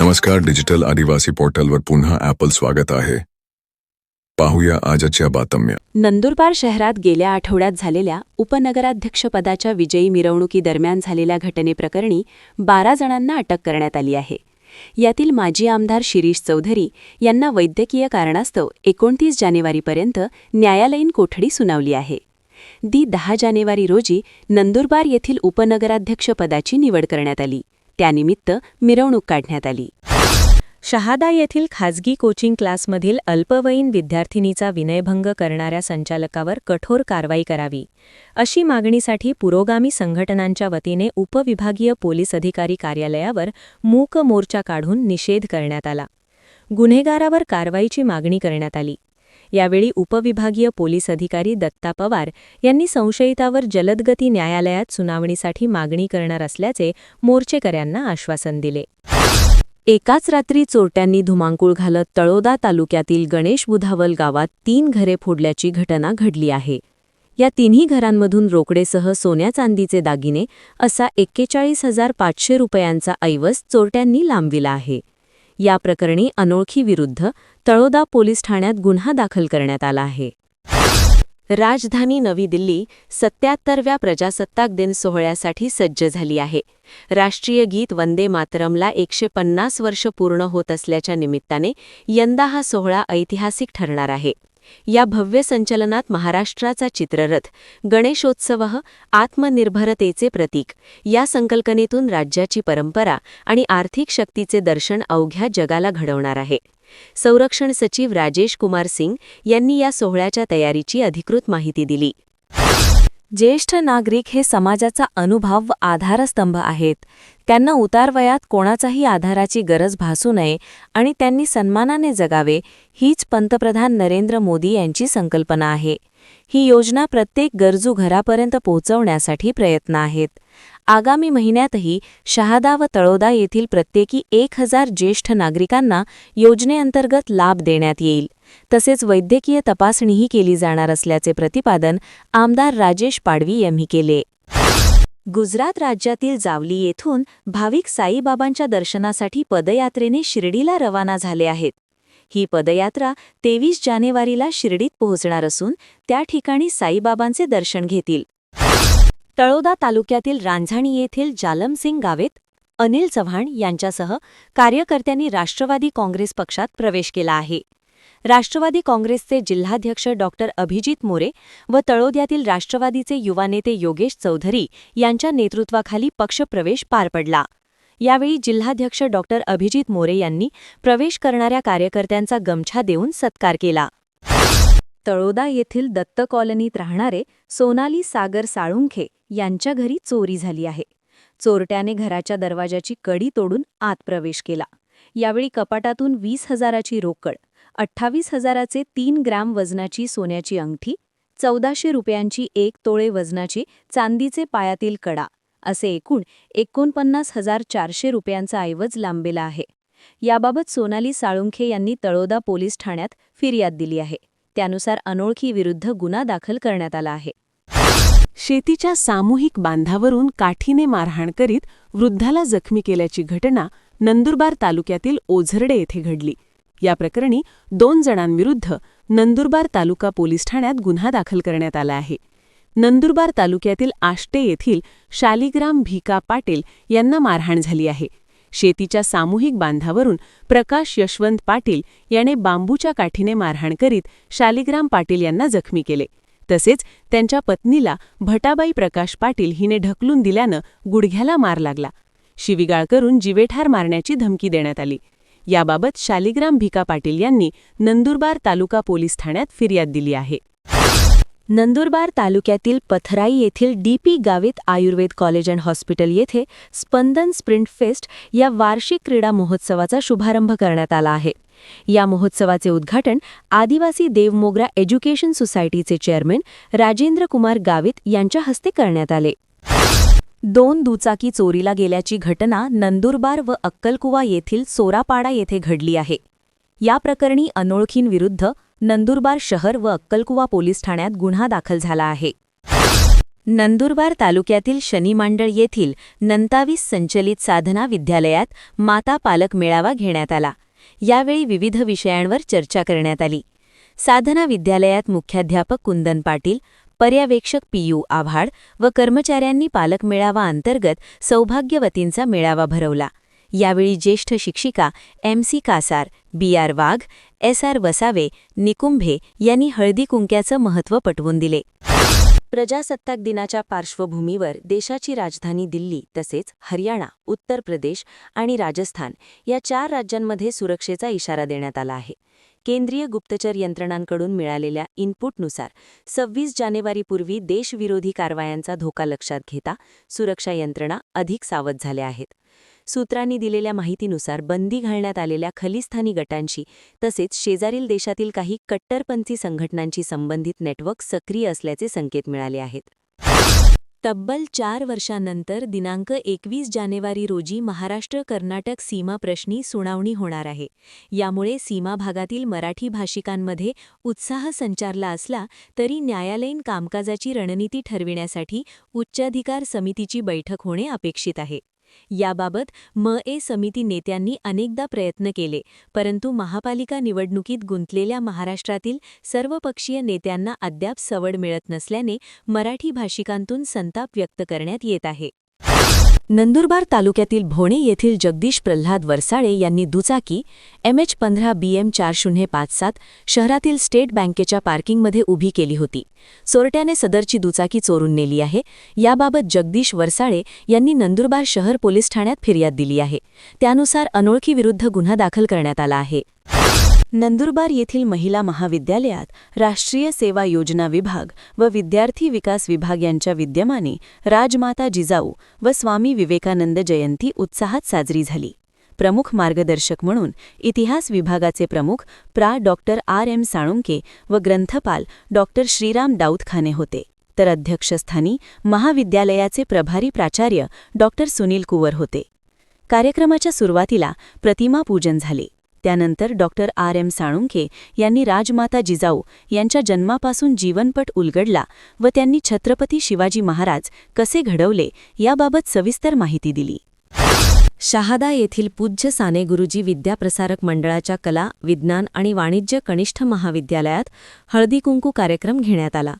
नमस्कार डिजिटल आदिवासी पोर्टलवर पुन्हा ॲपल स्वागत आहे. पाहूया आजच्या बातम्या. नंदुरबार शहरात गेल्या आठवड्यात झालेल्या उपनगराध्यक्षपदाच्या विजयी मिरवणुकीदरम्यान झालेल्या घटनेप्रकरणी बारा जणांना अटक करण्यात आली आहे. यातील माजी आमदार शिरीष चौधरी यांना वैद्यकीय कारणास्तव एकोणतीस जानेवारीपर्यंत न्यायालयीन कोठडी सुनावली आहे. दी दहा जानेवारी रोजी नंदुरबार येथील उपनगराध्यक्षपदाची निवड करण्यात आली. त्यानिमित्त मिरवणूक काढण्यात आली. शहादा येथील खाजगी कोचिंग क्लासमधील अल्पवयीन विद्यार्थिनीचा विनयभंग करणाऱ्या संचालकावर कठोर कारवाई करावी अशी मागणीसाठी पुरोगामी संघटनांच्या वतीने उपविभागीय पोलीस अधिकारी कार्यालयावर मूक मोर्चा काढून निषेध करण्यात आला. गुन्हेगारावर कारवाईची मागणी करण्यात आली. यावेळी उपविभागीय पोलीस अधिकारी दत्ता पवार यांनी संशयितावर जलदगती न्यायालयात सुनावणीसाठी मागणी करणार असल्याचे मोर्चेकऱ्यांना आश्वासन दिले. एकाच रात्री चोरट्यांनी धुमांकूळ घालत तळोदा तालुक्यातील गणेश बुधावल गावात तीन घरे फोडल्याची घटना घडली आहे. या तिन्ही घरांमधून रोकडेसह सोन्या चांदीचे दागिने असा एक्केचाळीस हजार पाचशे रुपयांचा ऐवज चोरट्यांनी लांबविला आहे. या प्रकरणी अनोळखी विरुद्ध तळोदा पोलीस ठाण्यात गुन्हा दाखल करण्यात आला आहे. राजधानी नवी दिल्ली सत्याहत्तरव्या प्रजासत्ताक दिन सोहळ्यासाठी सज्ज झाली आहे. राष्ट्रीय गीत वंदे मातरमला एकशे पन्नास वर्ष पूर्ण होत असल्याच्या निमित्ताने यंदा हा सोहळा ऐतिहासिक ठरणार आहे. या भव्य संचलनात महाराष्ट्राचा चित्ररथ गणेशोत्सव आत्मनिर्भरतेचे प्रतीक या संकल्पनेतून राज्याची परंपरा आणि आर्थिक शक्तीचे दर्शन अवघ्या जगाला घडवणार आहे. संरक्षण सचिव राजेश कुमार सिंग यांनी या सोहळ्याच्या तयारीची अधिकृत माहिती दिली. ज्येष्ठ नागरिक हे समाजाचा अनुभव व आधारस्तंभ आहेत. त्यांना उतारवयात कोणाचाही आधाराची गरज भासू नये आणि त्यांनी सन्मानाने जगावे हीच पंतप्रधान नरेंद्र मोदी यांची संकल्पना आहे. ही योजना प्रत्येक गरजू घरापर्यंत पोहोचवण्यासाठी प्रयत्न आहेत. आगामी महिन्यातही शहादा व तळोदा येथील प्रत्येकी एक हजार ज्येष्ठ नागरिकांना योजनेअंतर्गत लाभ देण्यात येईल. तसेच वैद्यकीय तपासणीही केली जाणार असल्याचे प्रतिपादन आमदार राजेश पाडवी यांनी केले. गुजरात राज्यातील जावली येथून भाविक साईबाबांच्या दर्शनासाठी पदयात्रेने शिर्डीला रवाना झाले आहेत. ही पदयात्रा तेवीस जानेवारीला शिर्डीत पोहोचणार असून त्या ठिकाणी साईबाबांचे दर्शन घेतील. तळोदा तालुक्यातील रांझाणी येथील जालमसिंग गावेत अनिल चव्हाण यांच्यासह कार्यकर्त्यांनी राष्ट्रवादी काँग्रेस पक्षात प्रवेश केला आहे. राष्ट्रवादी काँग्रेसचे जिल्हाध्यक्ष डॉक्टर अभिजित मोरे व तळोद्यातील राष्ट्रवादीचे युवा नेते योगेश चौधरी यांच्या नेतृत्वाखाली पक्षप्रवेश पार पडला. यावेळी जिल्हाध्यक्ष डॉक्टर अभिजित मोरे यांनी प्रवेश करणाऱ्या कार्यकर्त्यांचा गमछा देऊन सत्कार केला. तळोदा येथील दत्त कॉलनीत राहणारे सोनाली सागर साळुंखे यांच्या घरी चोरी झाली आहे. चोरट्याने घराच्या दरवाजाची कडी तोडून आत प्रवेश केला. यावेळी कपाटातून वीस हजाराची रोकड अठ्ठावीस हजाराचे तीन ग्रॅम वजनाची सोन्याची अंगठी चौदाशे रुपयांची एक तोळे वजनाची चांदीचे पायातील कडा असे एकूण एकोणपन्नास हजार चारशे रुपयांचा ऐवज लांबेला आहे. याबाबत सोनाली साळुंखे यांनी तळोदा पोलीस ठाण्यात फिर्याद दिली आहे. त्यानुसार अनोळखी विरुद्ध गुन्हा दाखल करण्यात आला आहे. शेतीच्या सामूहिक बांधावरून काठीने मारहाण करीत वृद्धाला जखमी केल्याची घटना नंदुरबार तालुक्यातील ओझरडे येथे घडली. या प्रकरणी दोन जणांविरुद्ध नंदुरबार तालुका पोलीस ठाण्यात गुन्हा दाखल करण्यात आला आहे. नंदुरबार तालुक्यातील आष्टे येथील शालिग्राम भिका पाटील यांना मारहाण झाली आहे. शेतीच्या सामूहिक बांधावरून प्रकाश यशवंत पाटील याने बांबूच्या काठीने मारहाण करीत शालिग्राम पाटील यांना जखमी केले. तसेच त्यांच्या पत्नीला भटाबाई प्रकाश पाटील हिने ढकलून दिल्यानं गुडघ्याला मार लागला. शिविगाळ करून जिवेठार मारण्याची धमकी देण्यात आली. याबाबत शालिग्राम भिका पाटील यांनी नंदुरबार तालुका पोलीस ठाण्यात फिर्याद दिली आहे. नंदुरबार तालुक्यातील पथराई येथील DP Gavit Ayurved college and hospital येथे स्पंदन स्प्रिंट फेस्ट या वार्षिक क्रीडा महोत्सवाचा शुभारंभ करण्यात आला आहे. या महोत्सवाचे उद्घाटन आदिवासी देवमोगरा एज्युकेशन सोसायटीचे चेअरमन राजेंद्र कुमार गावित यांच्या हस्ते करण्यात आले. दोन दुचाकी चोरीला गेल्याची घटना नंदुरबार व अक्कलकुवा येथील सोरापाडा येथे घडली आहे. या प्रकरणी अनोळखींविरुद्ध नंदुरबार शहर व अक्कलकुवा पोलीस ठाण्यात गुन्हा दाखल झाला आहे. नंदुरबार तालुक्यातील शनिमांडळ येथील नंतावीस संचलित साधना विद्यालयात माता पालक मेळावा घेण्यात आला. यावेळी विविध विषयांवर चर्चा करण्यात आली. साधना विद्यालयात मुख्याध्यापक कुंदन पाटील पर्यवेक्षक पीयू आव्हाड व कर्मचाऱ्यांनी पालक मेळावा अंतर्गत सौभाग्यवतींचा मेळावा भरवला. यावेळी ज्येष्ठ शिक्षिका M C Kasar B R Wagh S R Vasave Nikumbhe यांनी हळदी कुंक्याचं महत्त्व पटवून दिले. प्रजासत्ताक दिनाच्या पार्श्वभूमीवर देशाची राजधानी दिल्ली तसेच हरियाणा उत्तर प्रदेश आणि राजस्थान या चार राज्यांमध्ये सुरक्षेचा इशारा देण्यात आला आहे. केंद्रीय गुप्तचर यंत्रणांकडून मिळालेल्या इनपुटनुसार सव्वीस जानेवारीपूर्वी देशविरोधी कारवायांचा धोका लक्षात घेता सुरक्षा यंत्रणा अधिक सावध झाल्या आहेत. सूत्रांनी दिलेल्या माहितीनुसार बंदी घालण्यात आलेल्या खलिस्तानी गटांशी तसेच शेजारील देशातील काही कट्टरपंथी संघटनांशी संबंधित नेटवर्क सक्रिय असल्याचे संकेत मिळाले आहेत. तब्बल चार वर्षांनंतर दिनांक एकवीस जानेवारी रोजी महाराष्ट्र कर्नाटक सीमा प्रश्नी सुनावणी होणार आहे. यामुळे सीमा भागातील मराठी भाषिकांमध्ये उत्साह संचारला असला तरी न्यायालयीन कामकाजाची रणनीती ठरविण्यासाठी उच्चाधिकार समितीची बैठक होणे अपेक्षित आहे. याबाबत म. ए. समिती नेत्यांनी अनेकदा प्रयत्न केले परंतु महापालिका निवडणुकीत गुंतलेल्या महाराष्ट्रातील सर्वपक्षीय नेत्यांना अद्याप सवड मिळत नसल्याने मराठी भाषिकांतून संताप व्यक्त करण्यात येत आहे. नंदुरबार तालुक्यातील भोणे येथील जगदीश प्रल्हाद वरसाळे यांनी दुचाकी एम एच पंधरा बी एम चार शून्य पाच सात शहरातील स्टेट बँकेच्या पार्किंगमध्ये उभी केली होती. चोरट्याने सदरची दुचाकी चोरून नेली आहे. याबाबत जगदीश वरसाळे यांनी नंदुरबार शहर पोलीस ठाण्यात फिर्याद दिली आहे. त्यानुसार अनोळखीविरुद्ध गुन्हा दाखल करण्यात आला आहे. नंदुरबार येथील महिला महाविद्यालयात राष्ट्रीय सेवा योजना विभाग व विद्यार्थी विकास विभाग यांच्या विद्यमाने राजमाता जिजाऊ व स्वामी विवेकानंद जयंती उत्साहात साजरी झाली. प्रमुख मार्गदर्शक म्हणून इतिहास विभागाचे प्रमुख प्रा. Doctor R. एम. साळुंके व ग्रंथपाल डॉक्टर श्रीराम दाऊदखाने होते. तर अध्यक्षस्थानी महाविद्यालयाचे प्रभारी प्राचार्य डॉक्टर सुनील कुवर होते. कार्यक्रमाच्या सुरुवातीला प्रतिमा पूजन झाले. त्यानंतर डॉक्टर आर. एम. साळुंखे यांनी राजमाता जिजाऊ यांच्या जन्मापासून जीवनपट उलगडला व त्यांनी छत्रपती शिवाजी महाराज कसे घडवले याबाबत सविस्तर माहिती दिली. शहादा येथील पूज्य साने गुरुजी विद्याप्रसारक मंडळाच्या कला विज्ञान आणि वाणिज्य कनिष्ठ महाविद्यालयात हळदीकुंकू कार्यक्रम घेण्यात आला.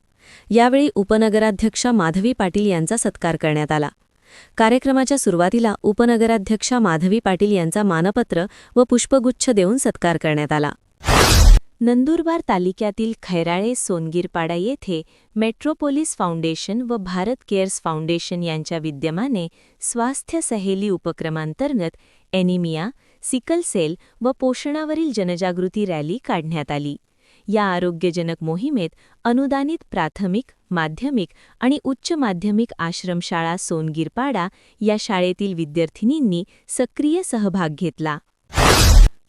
यावेळी उपनगराध्यक्षा माधवी पाटील यांचा सत्कार करण्यात आला. कार्यक्रमाच्या सुरुवातीला उपनगराध्यक्षा माधवी पाटील यांचा मानपत्र व पुष्पगुच्छ देऊन सत्कार करण्यात आला. नंदुरबार तालुक्यातील खैराळे सोनगीरपाडा येथे मेट्रोपोलिस फाउंडेशन व भारत केअर्स फाउंडेशन यांच्या विद्यमाने स्वास्थ्य सहेली उपक्रमांतर्गत एनिमिया सिकल सेल व पोषणावरील जनजागृती रॅली काढण्यात आली. या आरोग्यजनक मोहिमेत अनुदानित प्राथमिक माध्यमिक आणि उच्च माध्यमिक आश्रमशाळा सोनगीरपाडा या शाळेतील विद्यार्थिनींनी सक्रिय सहभाग घेतला.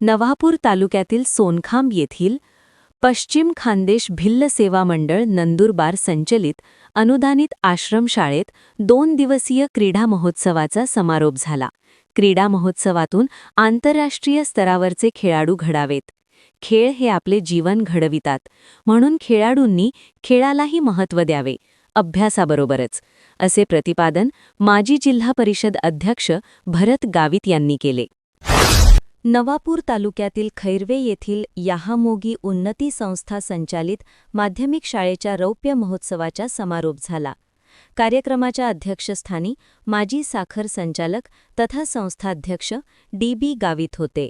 नवापूर तालुक्यातील सोनखांब येथील पश्चिम खानदेश भिल्ल सेवा मंडळ नंदुरबार संचलित अनुदानित आश्रमशाळेत दोन दिवसीय क्रीडा महोत्सवाचा समारोप झाला. क्रीडा महोत्सवातून आंतरराष्ट्रीय स्तरावरचे खेळाडू घडावेत. खेळ हे आपले जीवन घडवितात. म्हणून खेळाडूंनी खेळालाही महत्त्व द्यावे अभ्यासाबरोबरच असे प्रतिपादन माजी जिल्हा परिषद अध्यक्ष भरत गावित यांनी केले. नवापूर तालुक्यातील खैरवे येथील याहामोगी उन्नती संस्था संचालित माध्यमिक शाळेच्या रौप्य महोत्सवाचा समारोप झाला. कार्यक्रमाच्या अध्यक्षस्थानी माजी साखर संचालक तथा संस्थाध्यक्ष डी बी गावित होते.